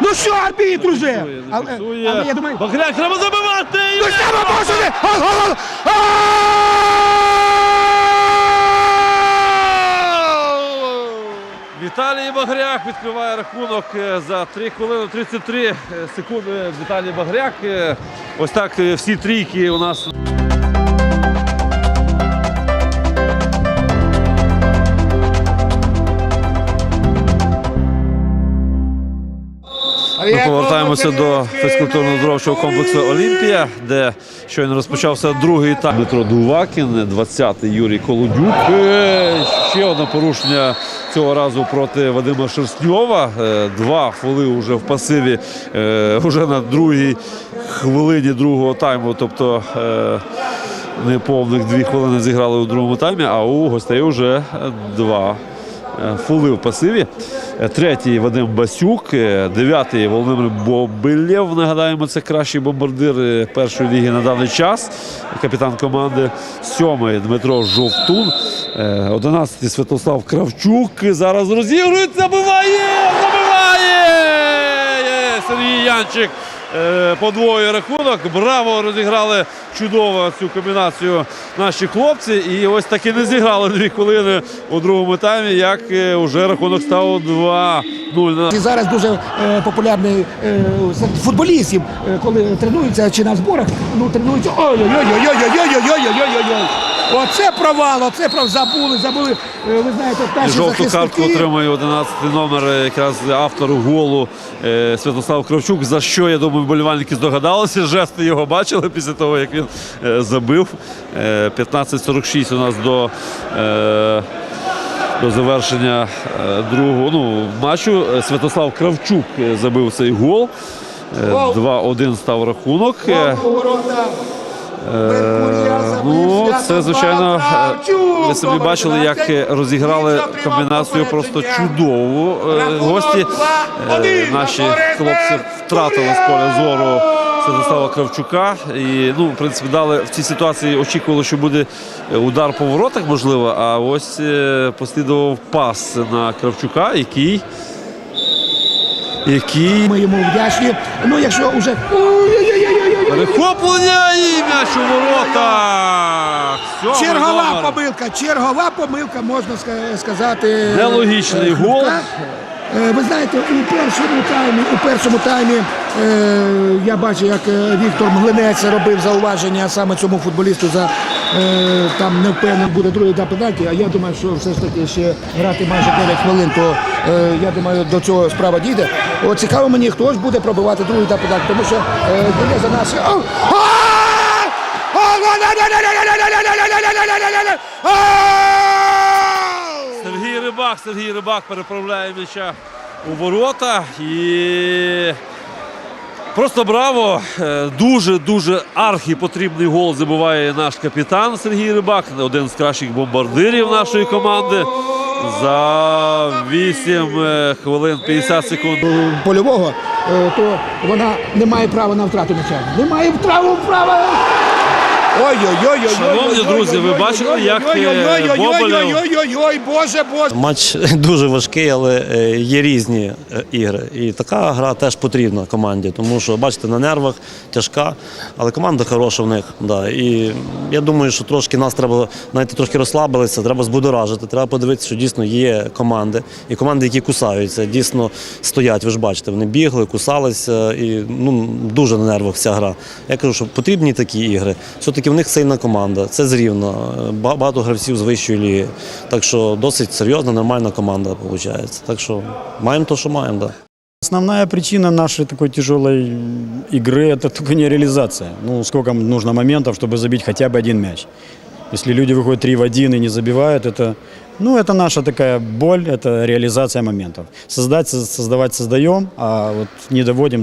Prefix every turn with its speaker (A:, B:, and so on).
A: Ну що, арбітр уже?
B: фіксує,
A: Але, але я думаю,
B: Бахряк треба забивати!
A: ну що ви можете? Гол!
B: Віталій Багряк відкриває рахунок е, за 3 хвилини 33 секунди. Віталій Багряк. Е, Ось так е, всі трійки у нас. Ми повертаємося до фізкультурно-здоровчого комплексу Олімпія, де щойно розпочався другий етап. Дмитро Дувакін, 20-й Юрій Колодюк. Е, Ще одне порушення цього разу проти Вадима Шерстньова. Е, Два фоли вже в пасиві, е, вже на другій хвилині другого тайму. Тобто е, неповних дві хвилини зіграли у другому таймі, а у гостей вже два. Фули в пасиві. Е, Третій Вадим Басюк, е, дев'ятий Володимир Бобилєв. Нагадаємо, це кращий бомбардир е, першої ліги на даний час. Капітан команди. Сьомий Дмитро Жовтун. Одинадцятий Святослав Кравчук. Зараз розігрують. Забиває! Забиває! Сергій Янчик. Е, Подвоює рахунок. Браво! Розіграли чудово цю комбінацію наші хлопці. І ось таки не зіграли дві хвилини у другому таймі, як е, уже рахунок став 2-0.
A: І зараз дуже е, популярний е, серед футболістів, е, коли тренуються чи на зборах, ну тренуються. Ой-ой-ой-ой-ой-ой-ой-ой-ой-ой-ой. Оце провал, оце провал. Забули, забули. Е, Ви знаєте, перші
B: Жовту картку отримує 11 номер е, якраз автору голу е, Святослав Кравчук. За що, я думаю, вболівальники здогадалися. Жести його бачили після того, як він забив. Е, 15.46 у нас до. До завершення другого ну, матчу Святослав Кравчук забив цей гол. Е, 2-1 став рахунок. Е, Ну, це звичайно, е, ви собі бачили, як е, розіграли комбінацію просто чудову. Е, Гості е, наші хлопці втратили з поля зору Святослава Кравчука. І, ну, в принципі, дали в цій ситуації, очікували, що буде е, удар по воротах, можливо. А ось е, послідував пас на Кравчука, який. Який
A: Ми йому вдячні. Ну, якщо вже.
B: Перехоплення і м'яч у ворота. Все,
A: Чергова
B: номер.
A: помилка, чергова помилка, можна сказати.
B: Нелогічний
A: е,
B: гол.
A: Е, Ви знаєте, у першому таймі, у першому таймі я бачу, як е, Віктор Мглинець робив зауваження саме цьому футболісту за е, там не впевнений буде другий етап пенальті, а я думаю, що все ж таки ще грати майже 9 хвилин, то е, я думаю, до цього справа дійде. От цікаво мені, хто ж буде пробивати другий етап пенальті, тому що е, буде за нас.
B: Сергій Рибак, Сергій Рибак переправляє м'яча у ворота. І просто браво! Е, Дуже-дуже архіпотрібний гол забиває наш капітан Сергій Рибак, один з кращих бомбардирів нашої команди. За 8 е, хвилин 50 секунд.
A: польового, е, то вона не має права на втрату м'яча. Не має права права.
B: Шановні друзі, ви бачили, як,
A: боже, боже.
C: Матч дуже важкий, але є різні ігри. І така гра теж потрібна команді, тому що, бачите, на нервах тяжка, але команда хороша в них. І я думаю, що трошки нас треба, знаєте, трошки розслабилися, треба збудоражити, треба подивитися, що дійсно є команди. І команди, які кусаються, дійсно стоять. Ви ж бачите, вони бігли, кусалися, і дуже на нервах ця гра. Я кажу, що потрібні такі ігри. Все-таки в них сильна команда, це зрівно. Ба- Багато гравців з вищої ліги. Так що досить серйозна, нормальна команда виходить. Так що маємо те, що маємо. Да.
D: Основная причина нашей такой тяжелой игры – это только не реализация. Ну, сколько нужно моментов, чтобы забить хотя бы один мяч. Если люди выходят 3 в 1 и не забивают, это, ну, это наша такая боль, это реализация моментов. Создать, создавать создаем, а вот не доводим